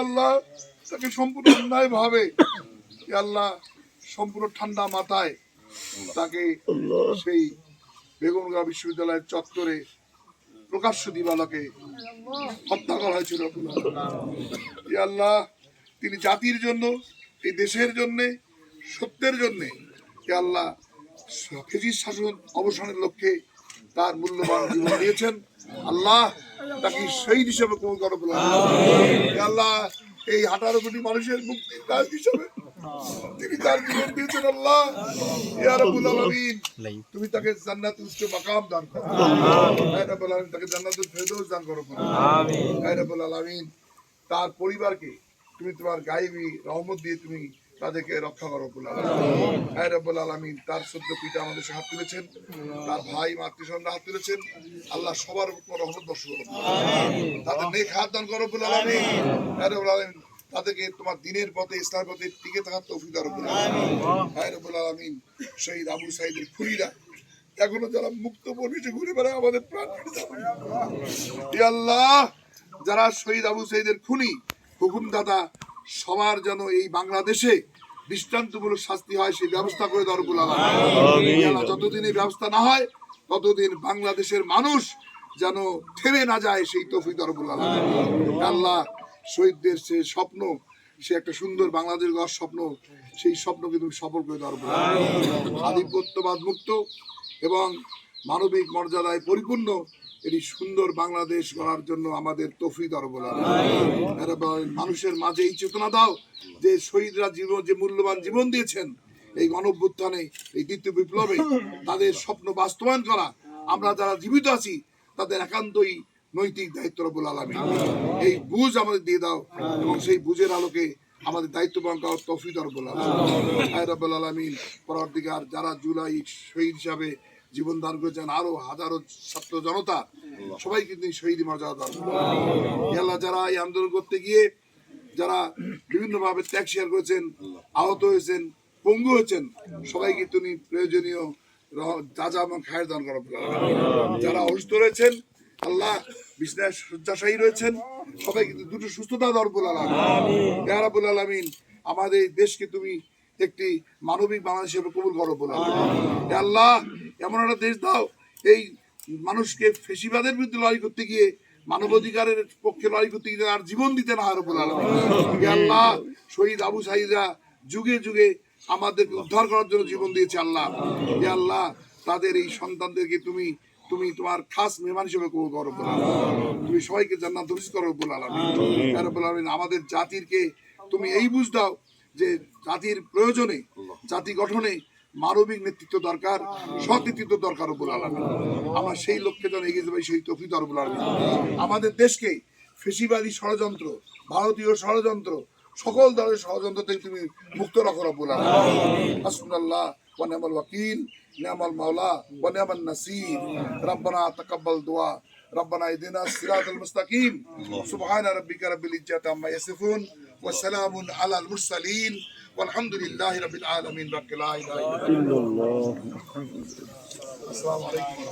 আল্লাহ, তাকে সম্পূর্ণ অন্যায় ভাবে। আল্লাহ, সম্পূর্ণ ঠান্ডা মাথায় তাকে সেই বেগমগা বিশ্ববিদ্যালয়ের চত্বরে প্রকাশ্য দিবালকে হত্যা করা হয়েছিল। আল্লাহ, তিনি জাতির জন্য, এই দেশের জন্য, সত্যের জন্য আল্লাহ ফেজির শাসন অবসানের লক্ষ্যে তার মূল্যবান জীবন দিয়েছেন। আল্লাহ তাকে শহীদ হিসেবে কবুল করো বলে আল্লাহ এই আঠারো কোটি মানুষের মুক্তির কাজ হিসেবে তিনি তার জীবন দিয়েছেন আল্লাহ। ইয়া রাব্বুল আলামিন তুমি তাকে জান্নাতুল উচ্চ মাকাম দান করো। হে রাব্বুল আলামিন তাকে জান্নাতুল ফেরদৌস দান করো। আমিন। হে রাব্বুল আলামিন তার পরিবারকে তুমি তোমার গায়েবী রহমত দিয়ে তুমি তাদেরকে রক্ষা করো হ্যাঁ রব্বুল আলমিন, তার সদ্য পিতা আমাদের সাথে হাত তুলেছেন, তার ভাই মাতৃসন্ধ্যা হাত তুলেছেন, আল্লাহ সবার উপর রহমত বর্ষ করো। তাদের নেক হাত দান করো বলে আলমিন। হ্যাঁ রব্বুল আলমিন, তাদেরকে তোমার দিনের পথে, ইসলামের পথে টিকে থাকার তৌফিক রব্বুল আলমিন। হ্যাঁ রব্বুল আলমিন, শহীদ আবু সাইদের খুলিরা এখনও যারা মুক্ত পরিবেশে ঘুরে বেড়ায়, আমাদের প্রাণ আল্লাহ, যারা শহীদ আবু সাইদের খুনি হুকুমদাতা সবার যেন এই বাংলাদেশে দৃষ্টান্তমূলক শাস্তি হয় সেই ব্যবস্থা করে দরকুল যতদিন এই ব্যবস্থা না হয় ততদিন বাংলাদেশের মানুষ যেন থেমে না যায় সেই তফি দরকুল আল্লাহ শহীদদের সে স্বপ্ন সে একটা সুন্দর বাংলাদেশ গড় স্বপ্ন সেই স্বপ্নকে তুমি সফল করে দরকুল আধিপত্যবাদ মুক্ত এবং মানবিক মর্যাদায় পরিপূর্ণ এটি সুন্দর বাংলাদেশ গড়ার জন্য আমাদের তফি দরবল মানুষের মাঝে এই চেতনা দাও যে শহীদরা জীবন যে মূল্যবান জীবন দিয়েছেন এই গণভ্যুত্থানে এই দ্বিতীয় বিপ্লবে তাদের স্বপ্ন বাস্তবায়ন করা। আমরা যারা জীবিত আছি তাদের একান্তই নৈতিক দায়িত্ব রবুল আলমী এই বুঝ আমাদের দিয়ে দাও এবং সেই বুঝের আলোকে আমাদের দায়িত্ব পালন করার তফি দরবুল আলমিন। আলমিন পরবর্তীকার যারা জুলাই শহীদ হিসাবে জীবন দান করেছেন আরও হাজারো ছাত্র জনতা। সবাই কিন্তু শহীদ মর্যাদা দান আল্লাহ যারা এই আন্দোলন করতে গিয়ে যারা বিভিন্নভাবে ত্যাগ শেয়ার করেছেন আহত হয়েছেন পঙ্গু হয়েছেন সবাইকে তুমি প্রয়োজনীয় যা এবং খায়ের দান করা যারা অসুস্থ রয়েছেন আল্লাহ বিছনায় শয্যাশায়ী রয়েছেন সবাই কিন্তু দুটো সুস্থতা দরবুল আলম ইয়ারাবুল আলমিন আমাদের দেশকে তুমি একটি মানবিক বাংলাদেশ হিসেবে কবুল করো বলে আল্লাহ এমন একটা দেশ দাও এই মানুষকে ফেসিবাদের বিরুদ্ধে লড়াই করতে গিয়ে মানবাধিকারের পক্ষে লড়াই করতে গিয়ে আর জীবন দিতে না আর বলে আল্লাহ শহীদ আবু সাহিদরা যুগে যুগে আমাদেরকে উদ্ধার করার জন্য জীবন দিয়েছে আল্লাহ। আল্লাহ তাদের এই সন্তানদেরকে তুমি তুমি তোমার খাস মেহমান হিসেবে কবুল করো বলে তুমি সবাইকে জান্নাত দরিস করো বলে আলমিন আমাদের জাতিরকে তুমি এই বুঝ দাও যে জাতির প্রয়োজনে জাতি গঠনে মানবিক নেতৃত্ব দরকার সৎ নেতৃত্ব দরকার রব্বুল আলমী আমরা সেই লক্ষ্যে যেন এগিয়ে যাবে সেই তফিদ রব্বুল আলমী আমাদের দেশকে ফেসিবাদী ষড়যন্ত্র ভারতীয় ষড়যন্ত্র সকল ধরনের ষড়যন্ত্র থেকে তুমি মুক্ত রাখো রব্বুল আলমী হাসবুল্লাহ ওয়ানামাল ওয়াকিল নিয়ামাল মাওলা ওয়ানামাল নাসির রব্বানা তাকাব্বাল দোয়া ربنا اهدنا الصراط المستقيم سبحان ربك رب العزة عما يصفون وسلام على المرسلين والحمد لله رب العالمين بارك لا إله إلا الله. السلام عليكم.